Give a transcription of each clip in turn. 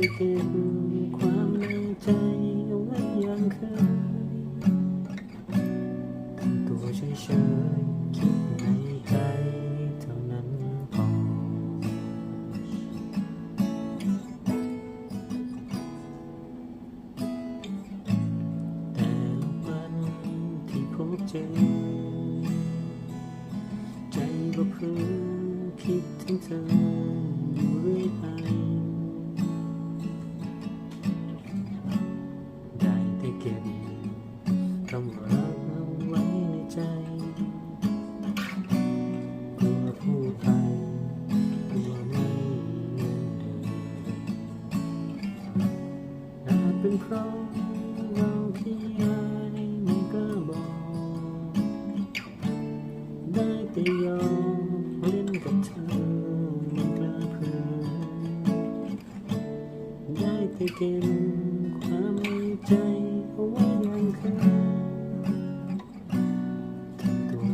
เก็บความในใจเอาไว้อย่างเคยทำตัวเฉยๆคิดในใจเท่านั้นพอ แต่ละวันที่พบเจอ ใจก็เพ้อคิดถึงเธออยู่เรื่อยไป คำว่ารักเอาไว้ในใจกลัวพูดไปกลัวไม่เหมือนเดิมอาจเป็นเพราะเราที่อายไม่กล้าบอก ได้แต่ยอมเล่นกับเธอไม่กล้าเผยได้แต่เก็บความในใจ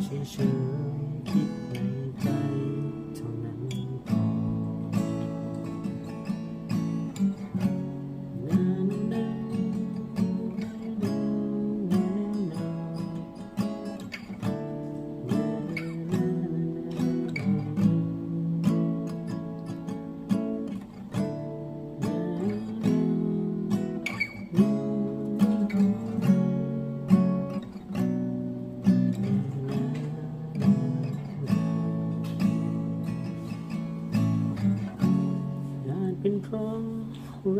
ำตัว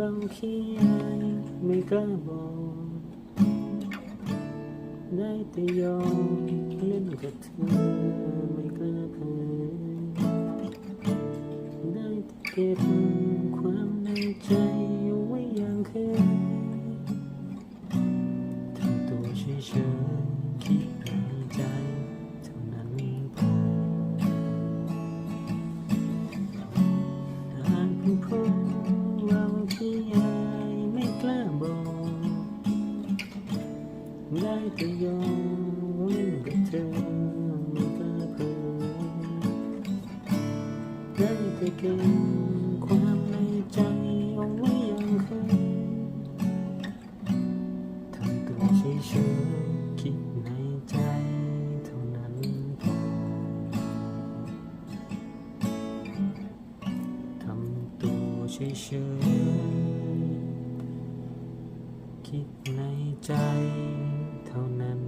เราขี้อายไม่กล้าบอกได้แต่ยอมเล่นกับเธอไม่กล้าเผยได้แต่เก็บความในใจไว้อย่างเคยทำตัวเฉยๆคิด ได้แต่ยอมล่นกับเธอไม่กล้าเผยได้แต่เก็บความในใจเอาไว้ย่างเคยทำตัวเฉยๆคิดในใจเท่านั้นพอทำตัวเฉยๆคิดในใจ Conan.